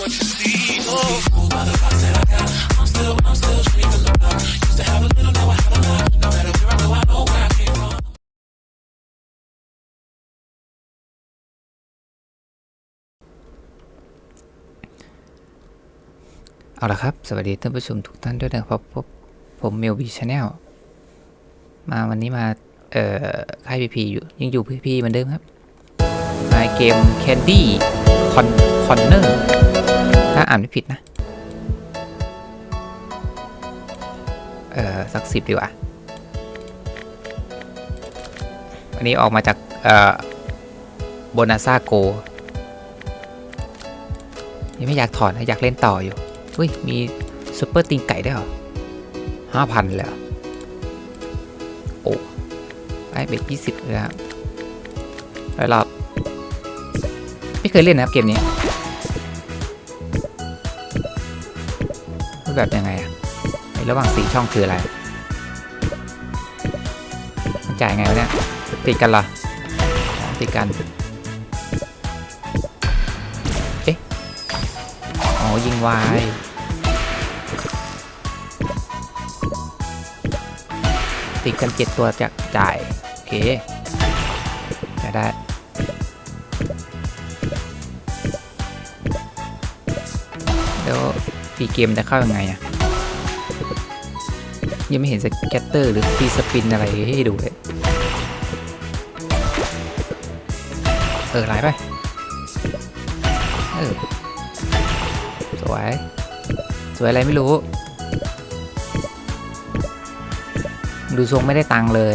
what you see. Oh, fooled by the thoughts that I got. I'm still, I'm still dreaming of love. Used to have a little, now I have a lot. No matter where I go, I know where I came from. เอาละครับ สวัสดีท่านผู้ชมทุกท่านด้วยนะครับพบผมเมลบีชาแนลมาวันนี้มา เอ่อ ค่ายพีพีอยู่ ยังอยู่พีพีเหมือนเดิมครับมาเกม Candy Con Corner ถ้าอ่ อ่านไม่ผิดนะ เออสักสิบดีกว่าวันนี้ออกมาจาก เอ่อโบนาซาโกยังไม่อยากถอดนะอยากเล่นต่ออยู่อุ้ย มีซุปเปอร์ตีนไก่ได้เหรอห้าพันเลยโอ้ไอเบ็ดยี่สิบเลยครับรอบ ไม่เคยเล่นนะครับเกมนี้ แบบยังไงอะระหว่างสี่ช่องคืออะไรมันจ่ายไงวะเนี่ยติดกันเหรอติดกันเอ๊ะอ๋อยิงวายติดกันเจ็ดตัวจะจ่ายโอเคจะได้ รีเกมจะเข้ายังไงอะยังไม่เห็นสแกตเตอร์หรือฟรีสปินอะไรให้ดูเลย เออไหลไป เออ สวย สวยอะไรไม่รู้ ดูทรงไม่ได้ตังเลย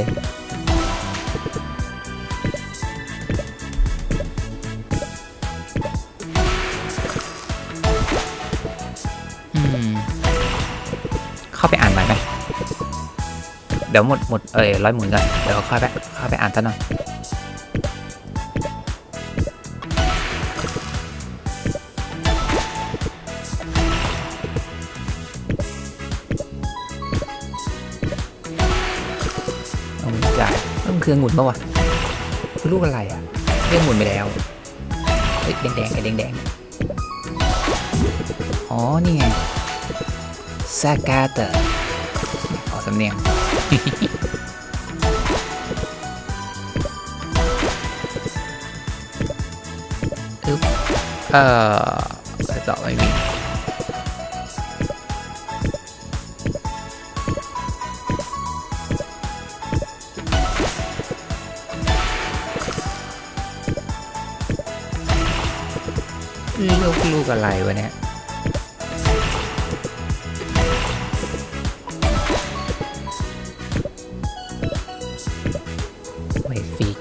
เข้าไปอ่านใหม่ไหมเดี๋ยวหมดหมดเอ้ยร้อยหมื่นก่อนเดี๋ยวเข้าไปเข้าไปอ่านซะหน่อยเอามือจ่ายต้องเครื่องหมุนปะวะคือลูกอะไรอะเครื่องหมุนไปแล้วเฮ้ยแดงไอ้แดงๆ อ๋อนี่ไงซากาเตอร์ออสำเนียงอึ๊บเอ่อไปต่อไม่มีลูกลูกอะไรวะเนี่ย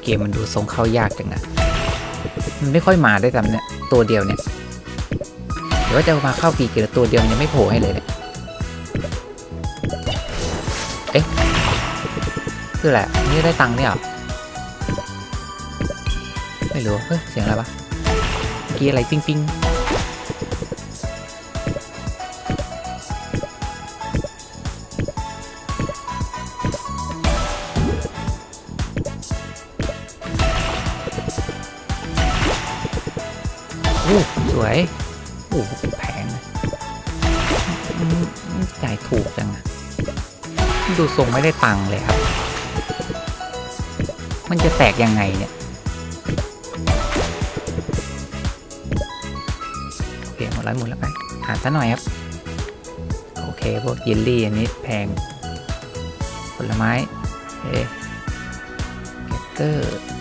เกมมันดูทรงเข้ายากจังอะมันไม่ค่อยมาได้ตามเนี่ยตัวเดียวเนี่ยหรือว่าจะมาเข้าฟีเกมตัวเดียวยังไม่โผล่ให้เลยเนี่ยเอ๊ะคืออะไรอะนี่ได้ตังค์เนี่ยหรอไม่รู้เฮ้ยเสียงอะไรวะเมื่อกี้อะไรปิ้งปิ้ง สวยโอ้แพงนะอืมจ่ายถูกจังอะดูทรงไม่ได้ตังค์เลยครับ มันจะแตกยังไงเนี่ยโอเคหมดร้อยหมุนแล้วไปอ่านซะหน่อยครับ โอเคพวกเยลลี่อันนี้แพง ผลไม้เอ๊เกเตอร์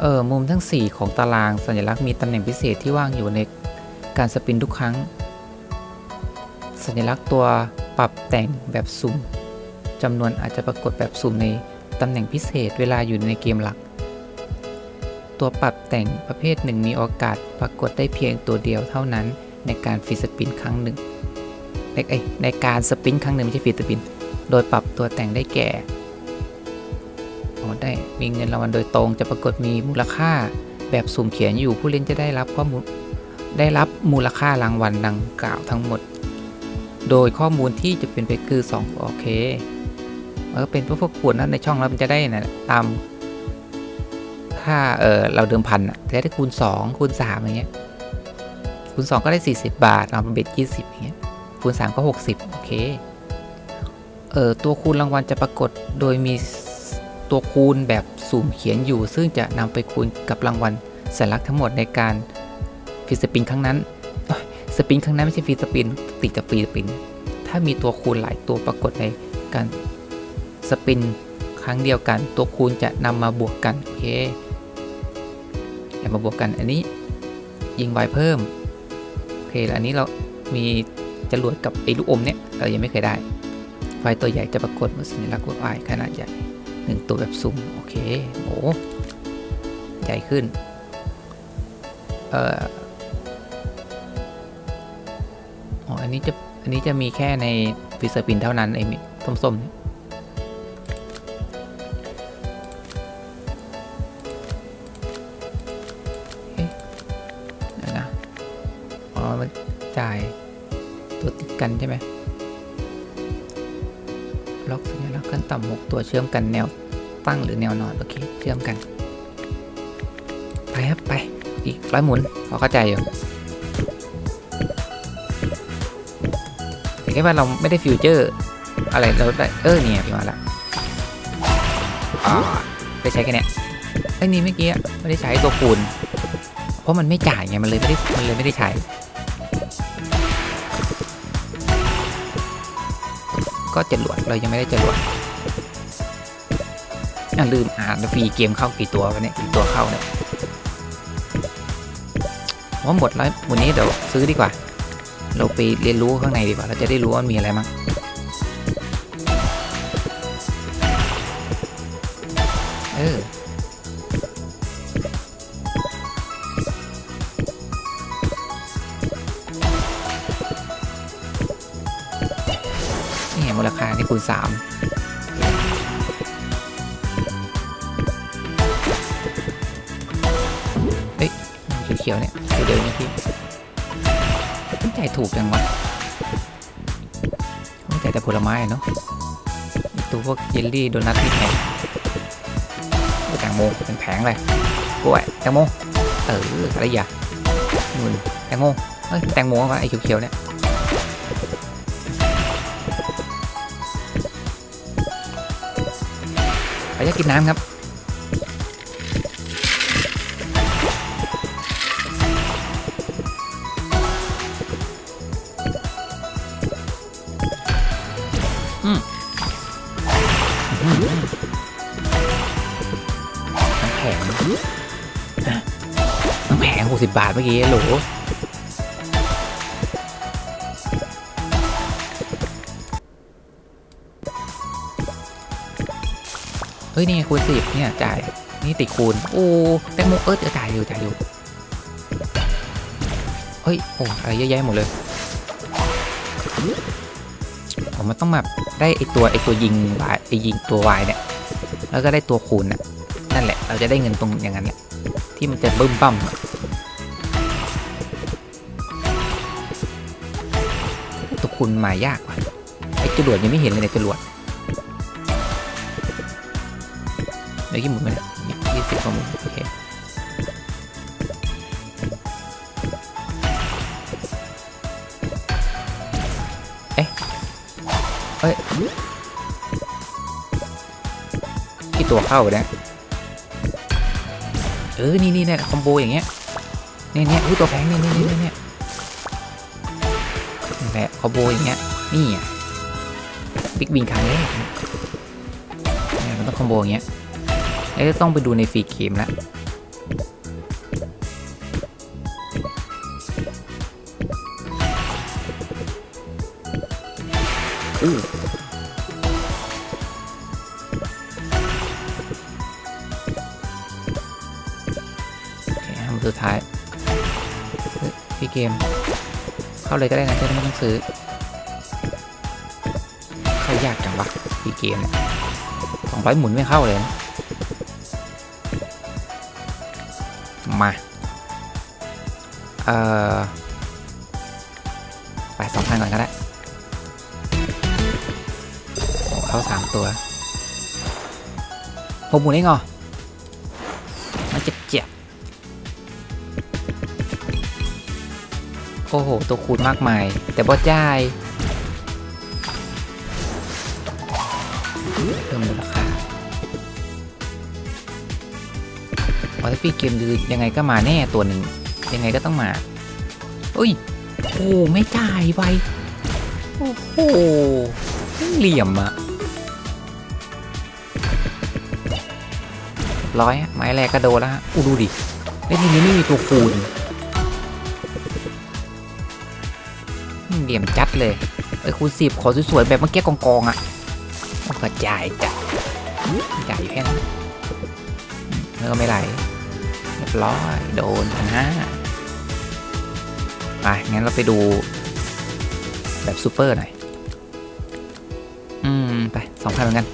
เออมุมทั้ง 4 ของตารางสัญลักษณ์มีตำแหน่งพิเศษที่ว่างอยู่ในการสปินทุกครั้ง สัญลักษณ์ตัวปรับแต่งแบบสุ่มจำนวนอาจจะปรากฏแบบสุ่มในตำแหน่งพิเศษเวลาอยู่ในเกมหลัก ตัวปรับแต่งประเภทหนึ่งมีโอกาสปรากฏได้เพียงตัวเดียวเท่านั้นในการฟีสปินครั้งหนึ่งในในการสปินครั้งหนึ่งไม่ใช่ฟีสปิน โดยปรับตัวแต่งได้แก่ ได้มีเงินรางวัลโดยตรง จะปรากฏมีมูลค่าแบบสุ่มเขียนอยู่ผู้เล่นจะได้รับข้อมูลได้รับมูลค่ารางวัลดังกล่าวทั้งหมด โดยข้อมูลที่จะเป็นไปคือ2โอเคเออเป็นพวกพวกขวดนั้นในช่องแล้วมันจะได้นะตามถ้าเออเราเดิมพันอะจะได้คูณ 2 คูณ3อย่างเงี้ยคูณ 2 ก็ได้ 40 บาทเอามาเบ็ด20อย่างเงี้ยคูณ 3 ก็ 60 โอเคเออตัวคูณรางวัลจะปรากฏโดยมี ตัวคูณแบบสุ่มเขียนอยู่ ซึ่งจะนำไปคูณกับรางวัลสัญลักษณ์ทั้งหมดในการฟรีสปินครั้งนั้นสปินครั้งนั้นไม่ใช่ฟรีสปินติดจากฟรีสปิน ถ้ามีตัวคูณหลายตัวปรากฏในการสปินครั้งเดียวกัน ตัวคูณจะนำมาบวกกัน โอเคเอามาบวกกันอันนี้ยิงไวเพิ่ม โอเคแล้วอันนี้เรามีจรวดกับไอ้ลูกอมเนี่ยเรายังไม่เคยได้ ไฟตัวใหญ่จะปรากฏบนสัญลักษณ์วายขนาดใหญ่ หนึ่งตัวแบบซุ่มโอเคโอใหญ่ขึ้น เอ่ออ๋ออันนี้จะ อันนี้จะมีแค่ในฟิสเซอร์ปินเท่านั้น ไอ้ส้มๆเนี่ยเอ๊ะเดี๋ยวนะอ๋อมันจ่ายตัวติดกันใช่ไหมล็อกสัญลักษณ์ขั้นต่ำหกตัวเชื่อมกันแนว ตั้งหรือแนวนอนโอเคเชื่อมกัน ไปครับไปอีกร้อยหมุนพอเข้าใจอยู่แต่แค่ว่าเราไม่ได้ฟิวเจอร์อะไรเราได้เออเนี่ยพี่มาละได้ใช้แค่เนี้ยไอ้นี่เมื่อกี้ไม่ได้ใช้ตัวคูณเพราะมันไม่จ่ายไงมันเลยไม่ได้มันเลยไม่ได้ใช้ก็จรวดเรายังไม่ได้จรวด อย่าลืมอ่านฟรีเกมเข้ากี่ตัววันนี้กี่ตัวเข้าเนี่ยว่าหมดแล้ววันนี้เดี๋ยวซื้อดีกว่า เราไปเรียนรู้ข้างในดีกว่า เราจะได้รู้ว่ามีอะไรมั้ง ม้อะเนาะตัวพวกเยลลี่โดนัทที่แพงแตงโมเป็นแผงเลยกล้วยแตงโมเอออะไรอย่านู่นแตงโมเฮ้ยแตงโมวะไอ้เขียวๆเนี่ยไปจะกินน้ำครับ 60 บาทเมื่อกี้หรูเฮ้ย นี่คูณสิบเนี่ย จ่าย นี่ติดคูณ โอ้แตงโมเอิร์ดจ่ายอยู่จ่ายอยู่ เฮ้ย โอ้อะไรเยอะแยะหมดเลยผมมันต้องแบบได้ไอตัวไอตัวยิงวายไอยิงตัววายเนี่ย แล้วก็ได้ตัวคูณน่ะ นั่นแหละ เราจะได้เงินตรงอย่างนั้นแหละที่มันจะบึ้มบั่ม คูณมายากกว่ะไอจรวดยังไม่เห็นเลยเนี่ยจรวดเดี๋ยวกี่หมุนมาเนี่ยยี่สิบกว่าหมุนโอเคเอ๊ะเอ้ยกี่ตัวเข้าเนี่ยเออ นี่นี่เนี่ยคอมโบอย่างเงี้ยเนี่ยเนี่ยอุ้ยตัวแพงเนี่ยเนี่ยเนี่ย เนี่ยนี่แหละคอมโบอย่างเงี้ย นี่อะบิ๊กบินครั้งแรกเนี่มันต้องคอมโบอย่างเงี้ยเอ้ยต้องไปดูในฟรีเกมแล้วอู้โอเคทำสุดท้ายเฮ้ยฟรีเกม เข้าเลยก็ได้นะจะได้ไม่ต้องซื้อ เข้ายากจังวะฟรีเกมสองร้อยหมุนไม่เข้าเลยนะมาเอ่อไปสองพันก่อนก็ได้เข้าสามตัวหกหมุนเองเหรอมันเจ็บเจ็บ โอ้โห ตัวคูณมากมาย แต่บอจ่ายเพิ่มมูลค่าออทฟี่เกมดือยังไงก็มาแน่ตัวหนึ่ง ยังไงก็ต้องมาอุ้ย โอ้ไม่จ่ายไปโอ้โหเหลี่ยมอะร้อยไม้แรกก็โดนแล้วฮะอู้ดูดิไอ้ทีนี้ไม่มีตัวคูณ เหลี่ยมจัดเลยไอ้ยคูณสิบขอสวยๆแบบเมื่อกี้กองๆอะมันก็จ่ายจัดจ่ายอยู่แค่นั้นแล้วก็ไม่ไหลเรียบร้อยโดนพันห้าไปงั้นเราไปดูแบบซูเปอร์หน่อย อืม ไปสองพันเหมือนกัน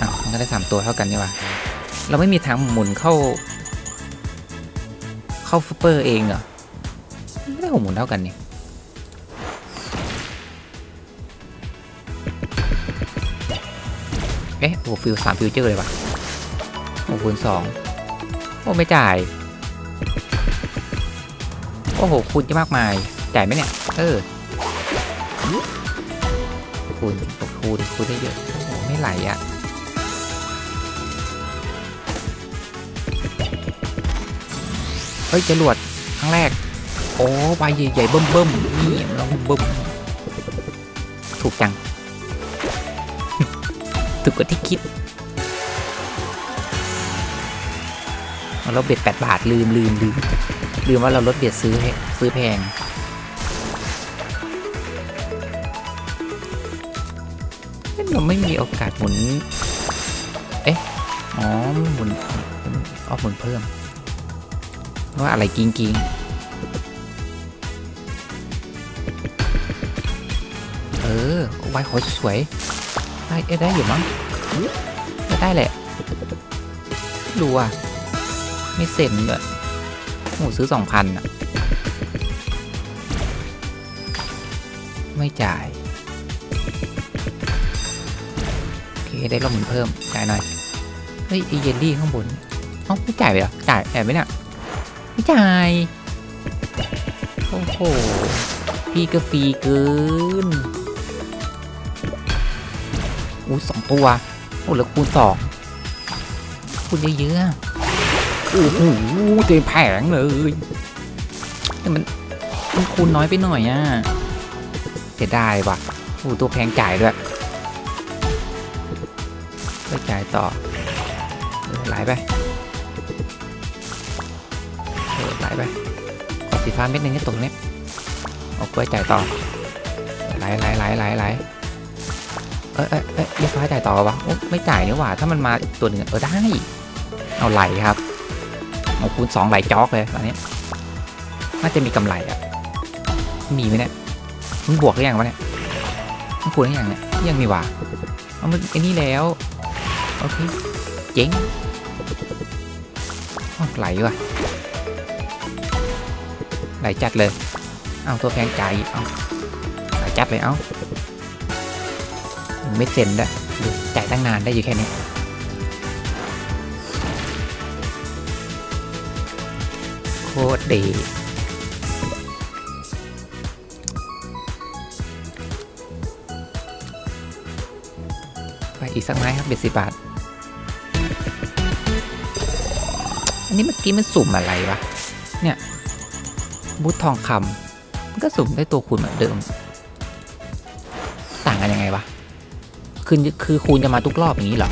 อ้าวมันก็ได้สามตัวเท่ากันนี่ว่า เราไม่มีทางหมุนเข้า เข้าซูเปอร์เองเหรอ ไม่ได้หมุนเท่ากันนี่เอ๊ะโอ้ฟิวสามฟิวเจอร์เลยว่ะโอ้คูณสองโอ้ไม่จ่าย โอ้โหคูณจะมากมาย จ่ายไหมเนี่ย เออคูณคูณคูณได้เยอะโอ้ไม่ไหลอะ่ะเฮ้ยจรวดครั้งแรก โอ้ใบใหญ่ๆเบิ่มๆนี่ลองเบิ่มถูกจัง ถูกกว่าที่คิดเราเบ็ดแปดบาทลืมลืมลืมลืมว่าเราลดเบียดซื้อซื้อแพงเอ๊ะเราไม่มีโอกาสหมุน เอ๊ะ อ๋อ หมุนออหมุนเพิ่ม ว่าอะไรกิงกิง ไว้ขอสวยได้ได้อยู่มั้งได้แหละดูอะ ไม่เซ็นเลยโอ้ซื้อสองพันอะไม่จ่าย โอเค ได้รอบหมุนเพิ่ม จ่ายหน่อย เฮ้ยไอเยลลี่ข้างบนเอ้าไม่จ่ายไปเหรอ จ่ายแอบไหมเนี่ยไม่จ่าย โอ้โห พี่ก็ฟรีเกิน อู้สองตัวโอ้แล้วคูณสองคูณเยอะๆอะโอ้โหเต็มแผงเลยแต่มันมันคูณน้อยไปหน่อยอะเสียดายว่ะโอ้ตัวแพงจ่ายด้วยก็จ่ายต่อไหลไปไหลไปขอสีฟ้าเม็ดหนึงให้ตรงนี้เอากล้วยจ่ายต่อไหลไหลไหลไหลไหล เอ้ยเอ้ยเอ้ยยี่ฟ้าจ่ายต่อวะโอ้ไม่จ่ายนี่หว่า ถ้ามันมาตัวหนึ่งเออได้ เอาไหลครับเอาคูณสองไหลจอกเลยตอนนี้น่าจะมีกำไรอะ มีไหมเนี่ยมันบวกหรือยังวะเนี่ยมันคูณหรือยังเนี่ยยังมีว่ะเอามันไอ้นี่แล้วโอเคเจ๋งไหลว่ะไหลจัดเลย เอาตัวแพงจ่ายอีกเอาไหลจัดเลยเอา ไม่เซ็นด้วยดูจ่ายตั้งนานได้อยู่แค่นี้โคตรดี ไปอีกสักไม้ครับเบ็ดสิบบาท อันนี้เมื่อกี้มันสุ่มอะไรวะ เนี่ยบูททองคำมันก็สุ่มได้ตัวคูณเหมือนเดิม ต่างกันยังไงวะ คือคือคูณจะมาทุกรอบอย่างนี้เหรอ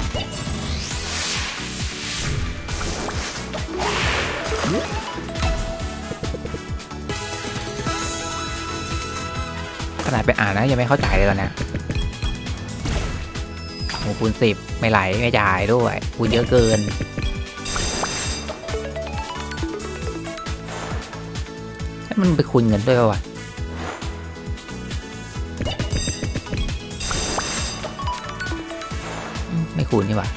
ขนาดไปอ่านนะยังไม่เข้าใจเลยตอนเนี้โอ้คูณสิบไม่ไหลไม่จ่ายด้วยคูณเยอะเกินให้มันไปคูณเงินด้วยป่ะ วะอืมไม่คูณนี่หว่า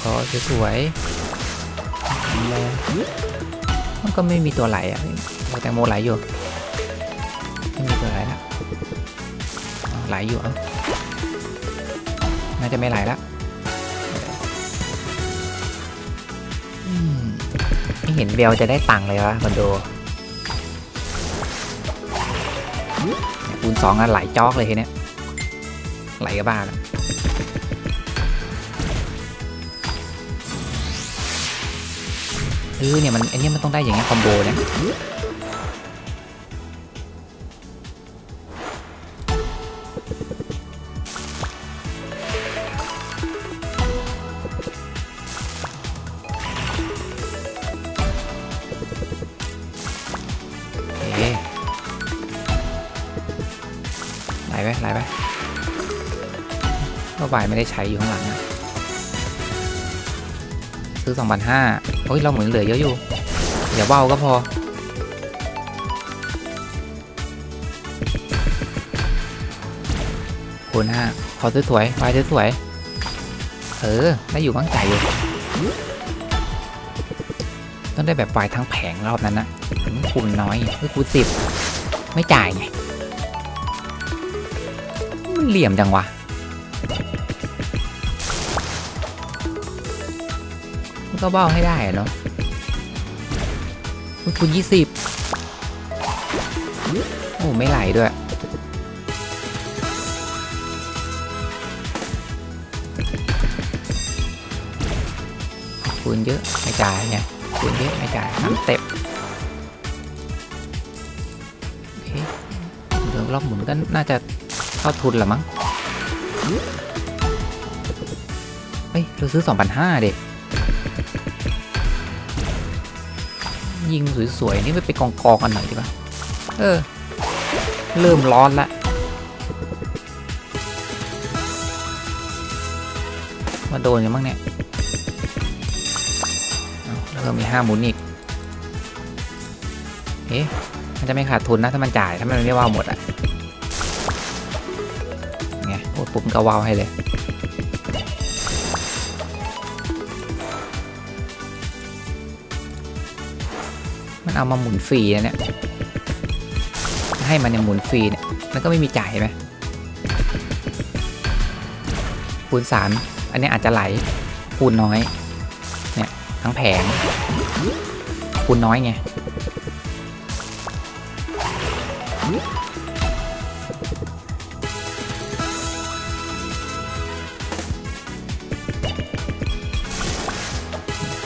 ขอสวยๆมันก็ไม่มีตัวไหลอะแตงโมไหลอยู่ ไม่มีตัวไหลล้วไหลอยู่เอ้าน่าจะไม่ไหลละไม่เห็นเบลจะได้ตังค์เลยวะคอนโด คูณสองอะไหลจอกเลยทีเนี้ยไหลกับบ้าแล้วเออเนี่ยมันไอันนี้มันต้องได้อย่างเงี้ยคอมโบเนี่ย ไหลไปไปก็บ่ายไม่ได้ใช้อยู่ข้างหลังนะซื้อสองพันห้าโอ้ยเราเหมือนเหลือเยอะอยู่อย่าเบ้าก็พอ คูณห้าขอสวยๆวายสวยๆเออได้อยู่บ้างใจอยู่ต้องได้แบบวายทั้งแผงรอบนั้นนะคูณน้อยคือคูณสิบไม่จ่ายไง เหลี่ยมจังวะก็เบ้าให้ได้เนาะคูณยี่สิบโอ้ไม่ไหลด้วยคูณเยอะไม่จ่ายไงคูณเยอะไม่จ่ายน้ำเต็มโอเคเดี๋ยวรอบหมุนก็น่าจะ เข้าทุนละมั้งเฮ้ย เราซื้อ 2,500 เด็กยิงสวย ๆ นี่ไปไปกองกองกันหน่อยดีป่ะ เออ เริ่มร้อนละมาโดนยังบ้างเนี่ยเอาแล้วก็มีห้าหมุนอีก เอ๊ะ มันจะไม่ขาดทุนนะ ถ้ามันจ่าย ถ้ามันไม่ว่าหมดอะ ปุ๊บมันก็ว่าวให้เลยมันเอามาหมุนฟรีนะเนี่ยให้มันยังหมุนฟรีเนี่ยมันก็ไม่มีจ่ายเห็นไหมคูณสามอันนี้อาจจะไหลคูณน้อยเนี่ยทั้งแผงคูณน้อยไง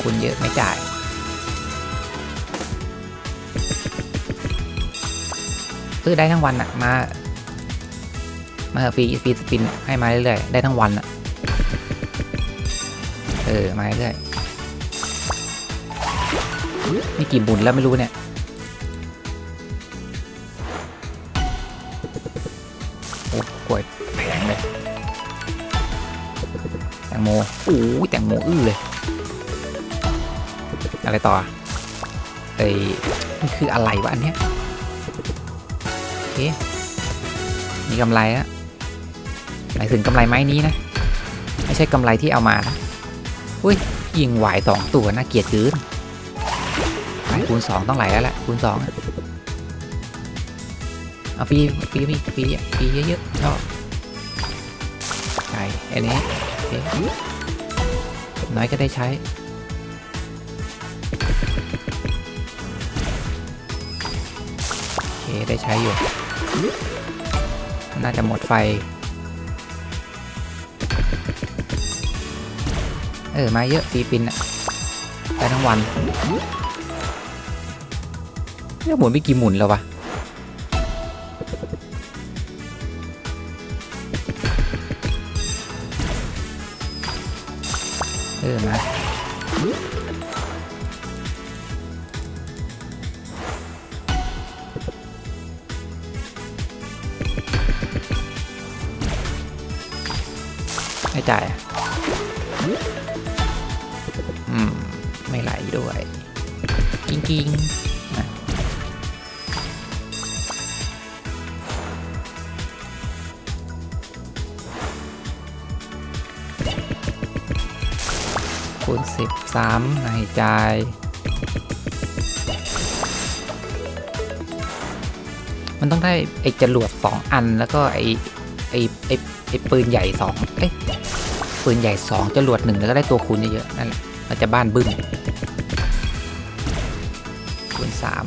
คุณเยอะไม่จ่าย ซื้อได้ทั้งวันอะมา มาฟรีฟรีสปินให้มาเรื่อยๆ ได้ทั้งวันอะเออ มาเรื่อยๆนี่กี่บุญแล้วไม่รู้เนี่ยโอ้กล้วยแพงเลย แตงโมโอ้แตงโมอื้อเลย อะไรต่ออะเอ้ยมันคืออะไรวะอันเนี้ยโอเคมีกำไรแล้วหมายถึงกำไรไม้นี้นะ ไม่ใช่กำไรที่เอามานะอุ้ยยิงหวายสองตัวน่าเกลียดเกินคูณสองต้องไหลแล้วแหละคูณสองเอาฟรีฟรีฟรีฟรีอะฟรีเยอะๆชอบใช่อันนี้น้อยก็ได้ใช้ เค ได้ใช้อยู่ น่าจะหมดไฟ เออ มาเยอะฟีปินอะได้ทั้งวันเรียกหมุนไปกี่หมุนแล้ววะเออมา ไม่จ่ายอะอืม ไม่ไหลด้วยกิ้งกิ้งคูณสิบสามไม่จ่ายมันต้องได้ไอ้จรวดสองอันแล้วก็ไอ้ไอ้ไอ้ไอ้ปืนใหญ่สองเอ้ ปืนใหญ่สองจรวดหนึ่งแล้วก็ได้ตัวคูณเยอะๆนั่นแหละมันจะบ้านบึ้มคูณสาม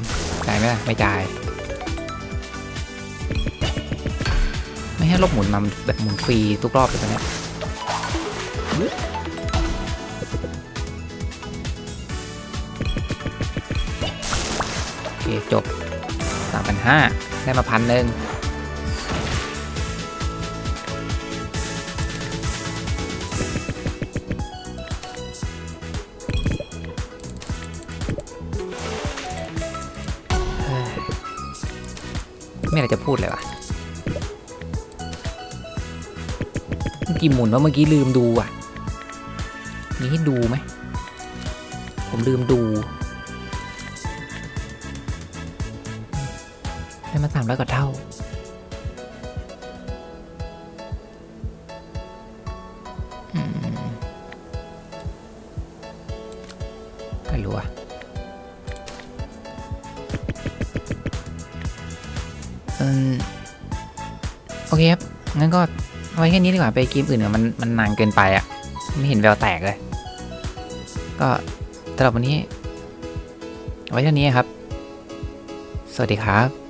จ่ายไหมล่ะไม่จ่าย ไม่ให้ลบหมุนมาแบบหมุนฟรีทุกรอบเลยตอนเนี้โอเคจบสามพันห้าได้มาพันหนึ่ง อะไรจะพูดเลยวะเมื่อกี้หมุนว่าเมื่อกี้ลืมดูอะ มีให้ดูไหม ผมลืมดู ได้มาสามร้อยกว่าเท่าอืม อืมโอเคครับ งั้นก็เอาไว้แค่นี้ดีกว่าไปเกมอื่นอะมันมันนานเกินไปอะไม่เห็นแววแตกเลย ก็สำหรับวันนี้ ไว้เท่านี้ครับ สวัสดีครับ